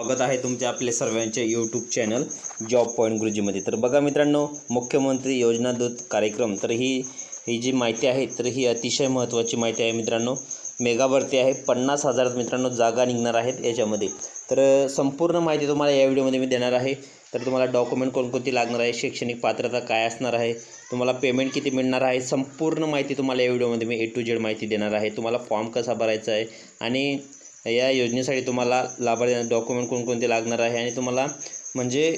स्वागत आहे तुमचे आपले सर्वांचे यूट्यूब चॅनल जॉब पॉईंट गुरुजीमध्ये तर बघा मित्रांनो मुख्यमंत्री योजना दूत कार्यक्रम तर ही ही जी माहिती आहे तर ही अतिशय महत्त्वाची माहिती आहे मित्रांनो. मेगा भरती आहे पन्नास हजारात मित्रांनो जागा निघणार आहेत याच्यामध्ये. तर संपूर्ण माहिती तुम्हाला या व्हिडिओमध्ये मी देणार आहे. तर तुम्हाला डॉक्युमेंट कोणकोणती लागणार आहे शैक्षणिक पात्रता काय असणार आहे तुम्हाला पेमेंट किती मिळणार आहे संपूर्ण माहिती तुम्हाला या व्हिडिओमध्ये मी ए टू जेड माहिती देणार आहे. तुम्हाला फॉर्म कसा भरायचा आहे आणि या योजनेसाठी तुम्हाला लाभार्थी डॉक्युमेंट कोणकोणते लागणार आहे आणि तुम्हाला म्हणजे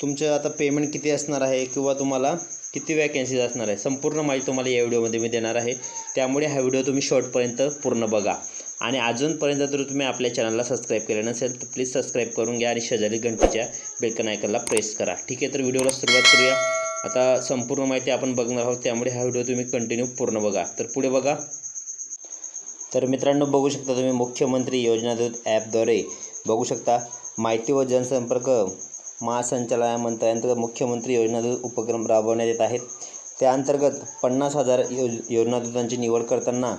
तुमचं आता पेमेंट किती असणार आहे किंवा तुम्हाला किती वॅकन्सीज असणार आहे संपूर्ण माहिती तुम्हाला या व्हिडिओमध्ये मी देणार आहे. त्यामुळे हा व्हिडिओ तुम्ही शॉर्टपर्यंत पूर्ण बघा. आणि अजूनपर्यंत जर तुम्ही आपल्या चॅनलला सबस्क्राईब केलं नसेल तर प्लीज सबस्क्राईब करून घ्या आणि शेजारी घंटीच्या बेलकन आयकनला प्रेस करा. ठीक आहे तर व्हिडिओला सुरुवात करूया. आता संपूर्ण माहिती आपण बघणार आहोत त्यामुळे हा व्हिडिओ तुम्ही कंटिन्यू पूर्ण बघा. तर पुढे बघा. तर मित्रांनो बघू शकता तुम्ही मुख्यमंत्री योजना दूत ॲपद्वारे बघू शकता. माहिती व जनसंपर्क महासंचालनामंत्र्यांतर्गत मुख्यमंत्री योजनादूत उपक्रम राबवण्यात येत आहेत. त्याअंतर्गत पन्नास हजार योज योजनादूतांची निवड करताना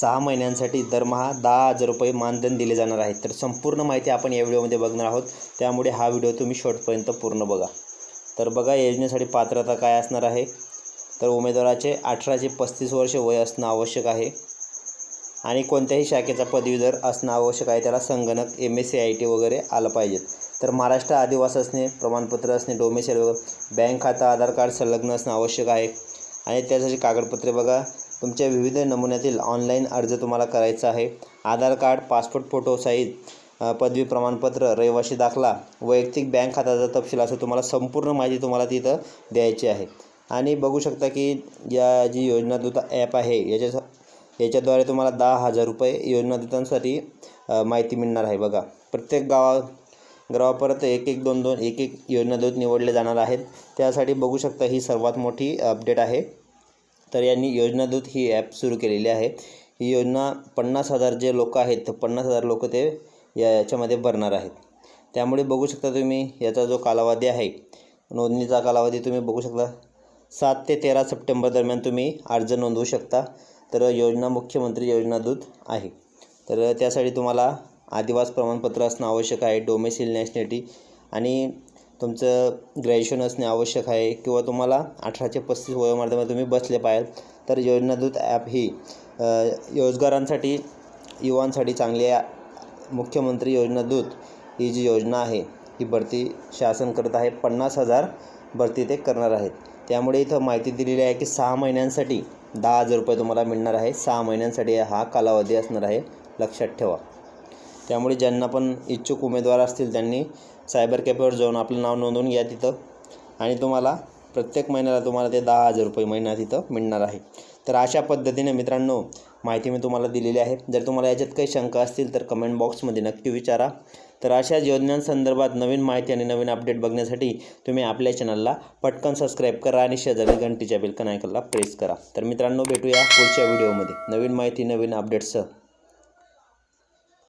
सहा महिन्यांसाठी दरमहा दहा हजार रुपये मानधन दिले जाणार आहे. तर संपूर्ण माहिती आपण या व्हिडिओमध्ये बघणार आहोत. त्यामुळे हा व्हिडिओ तुम्ही शेवटपर्यंत पूर्ण बघा. तर बघा योजनेसाठी पात्रता काय असणार आहे? तर उमेदवाराचे अठराचे पस्तीस वर्ष वय असणं आवश्यक आहे. आणि कोणत्याही शाखेचा पदवीधर असणं आवश्यक आहे. त्याला संगणक M S C I T वगैरे आलं पाहिजेत. तर महाराष्ट्र आदिवास असणे प्रमाणपत्र असणे डोमेसेल वगैरे बँक खाता आधार कार्ड संलग्न असणं आवश्यक आहे. आणि त्यासाठी कागदपत्रे बघा. तुमच्या विविध नमुन्यातील ऑनलाईन अर्ज तुम्हाला करायचा आहे. Aadhaar card passport photo size पदवी प्रमाणपत्र रहिवासी दाखला वैयक्तिक बँक खात्याचा तपशील असं तुम्हाला संपूर्ण माहिती तुम्हाला तिथं द्यायची आहे. आणि बघू शकता की या जी योजना दूत ॲप आहे याच्या याच्याद्वारे तुम्हाला दहा हजार रुपये योजनादूतांसाठी देतांसाठी माहिती मिळणार आहे. बघा प्रत्येक गावा गावापर्यंत एक एक दोन दोन एक एक योजनादूत निवडले जाणार आहेत. त्यासाठी बघू शकता ही सर्वात मोठी अपडेट आहे. तर यांनी योजनादूत ही ॲप सुरू केलेली आहे. ही योजना पन्नास हजार जे लोक आहेत तर पन्नास हजार लोक ते या याच्यामध्ये भरणार आहेत. त्यामुळे बघू शकता तुम्ही याचा जो कालावधी आहे नोंदणीचा कालावधी तुम्ही बघू शकता. सात ते तेरा सप्टेंबर दरम्यान तुम्ही अर्ज नोंदवू शकता. तर योजना मुख्यमंत्री योजना दूत आहे. तर त्यासाठी तुम्हाला आदिवास प्रमाणपत्र असणं आवश्यक आहे डोमेसिल नॅशनॅलिटी आणि तुमचं ग्रॅज्युएशन असणे आवश्यक आहे किंवा तुम्हाला अठरा ते पस्तीस वयोमर्यादेमध्ये तुम्ही बसले पाहिजे तर योजना दूत ॲप ही रोजगारांसाठी युवांसाठी चांगली मुख्यमंत्री योजना दूत ही जी योजना आहे ही भरती शासन करत आहे. पन्नास हजार भरती ते करणार आहेत. त्यामुळे इथं माहिती दिलेली आहे की सहा महिन्यांसाठी दहा हजार रुपये तुम्हाला मिळणार आहे. सहा महिन्यांसाठी हा कालावधी असणार आहे. लक्षात ठेवा. त्यामुळे ज्यांना पण इच्छुक उमेदवार असतील त्यांनी सायबर कॅफेवर जाऊन आपलं नाव नोंदवून घ्या तिथं. आणि तुम्हाला प्रत्येक महिन्याला तुम्हाला ते दहा हजार रुपये महिना तिथं मिळणार आहे. तर अशा पद्धतीने मित्रांनो माहिती मी तुम्हाला दिलेली आहे. जर तुम्हाला याच्यात काही शंका असतील तर कमेंट बॉक्समध्ये नक्की विचारा. तर अशा योजनांसंदर्भात नवीन माहिती आणि नवीन अपडेट बघण्यासाठी तुम्ही आपल्या चॅनलला पटकन सबस्क्राईब करा आणि शेजारी घंटीच्या बेलकन आयकनला प्रेस करा. तर मित्रांनो भेटूया पुढच्या व्हिडिओमध्ये नवीन माहिती नवीन अपडेट्ससह